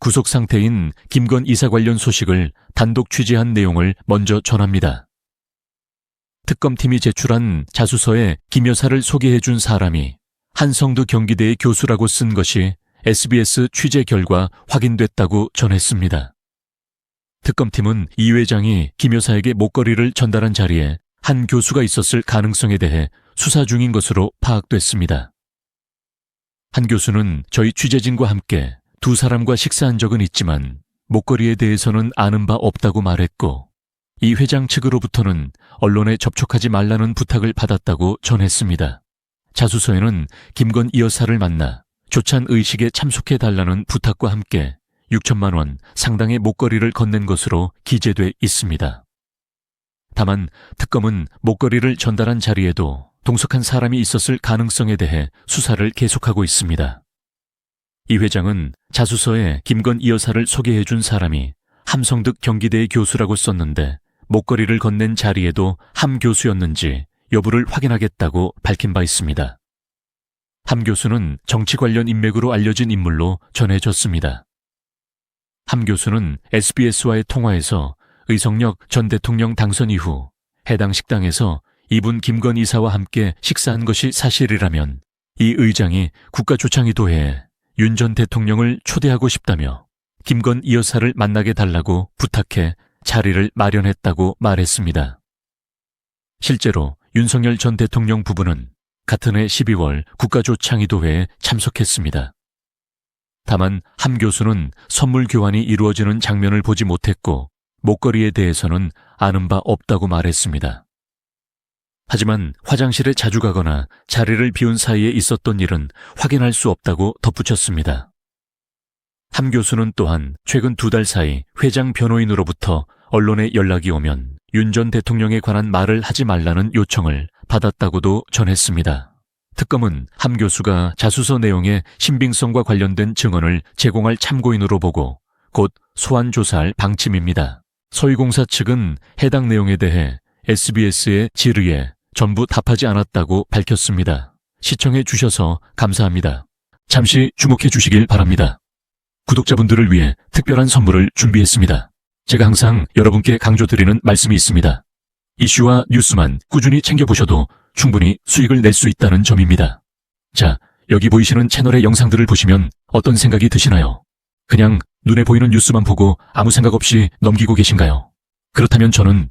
구속 상태인 김건 이사 관련 소식을 단독 취재한 내용을 먼저 전합니다. 특검팀이 제출한 자수서에 김 여사를 소개해 준 사람이 한성두 경기대의 교수라고 쓴 것이 SBS 취재 결과 확인됐다고 전했습니다. 특검팀은 이 회장이 김 여사에게 목걸이를 전달한 자리에 한 교수가 있었을 가능성에 대해 수사 중인 것으로 파악됐습니다. 한 교수는 저희 취재진과 함께 두 사람과 식사한 적은 있지만 목걸이에 대해서는 아는 바 없다고 말했고 이 회장 측으로부터는 언론에 접촉하지 말라는 부탁을 받았다고 전했습니다. 자수서에는 김건 이 여사를 만나 조찬 의식에 참석해 달라는 부탁과 함께 6천만 원 상당의 목걸이를 건넨 것으로 기재돼 있습니다. 다만 특검은 목걸이를 전달한 자리에도 동석한 사람이 있었을 가능성에 대해 수사를 계속하고 있습니다. 이 회장은 자수서에 김건 이 여사를 소개해 준 사람이 함성득 경기대의 교수라고 썼는데 목걸이를 건넨 자리에도 함 교수였는지 여부를 확인하겠다고 밝힌 바 있습니다. 함 교수는 정치 관련 인맥으로 알려진 인물로 전해졌습니다. 함 교수는 SBS와의 통화에서 의성역 전 대통령 당선 이후 해당 식당에서 이분 김건 이사와 함께 식사한 것이 사실이라면 이 의장이 국가조창위도회에 윤 전 대통령을 초대하고 싶다며 김건 이 여사를 만나게 달라고 부탁해 자리를 마련했다고 말했습니다. 실제로 윤석열 전 대통령 부부는 같은 해 12월 국가조창위도회에 참석했습니다. 다만 함 교수는 선물 교환이 이루어지는 장면을 보지 못했고 목걸이에 대해서는 아는 바 없다고 말했습니다. 하지만 화장실에 자주 가거나 자리를 비운 사이에 있었던 일은 확인할 수 없다고 덧붙였습니다. 함 교수는 또한 최근 두 달 사이 회장 변호인으로부터 언론에 연락이 오면 윤 전 대통령에 관한 말을 하지 말라는 요청을 받았다고도 전했습니다. 특검은 함 교수가 자수서 내용의 신빙성과 관련된 증언을 제공할 참고인으로 보고 곧 소환 조사할 방침입니다. 서희공사 측은 해당 내용에 대해 SBS의 질의에 전부 답하지 않았다고 밝혔습니다. 시청해 주셔서 감사합니다. 잠시 주목해 주시길 바랍니다. 구독자분들을 위해 특별한 선물을 준비했습니다. 제가 항상 여러분께 강조드리는 말씀이 있습니다. 이슈와 뉴스만 꾸준히 챙겨보셔도 충분히 수익을 낼 수 있다는 점입니다. 자, 여기 보이시는 채널의 영상들을 보시면 어떤 생각이 드시나요? 그냥 눈에 보이는 뉴스만 보고 아무 생각 없이 넘기고 계신가요? 그렇다면 저는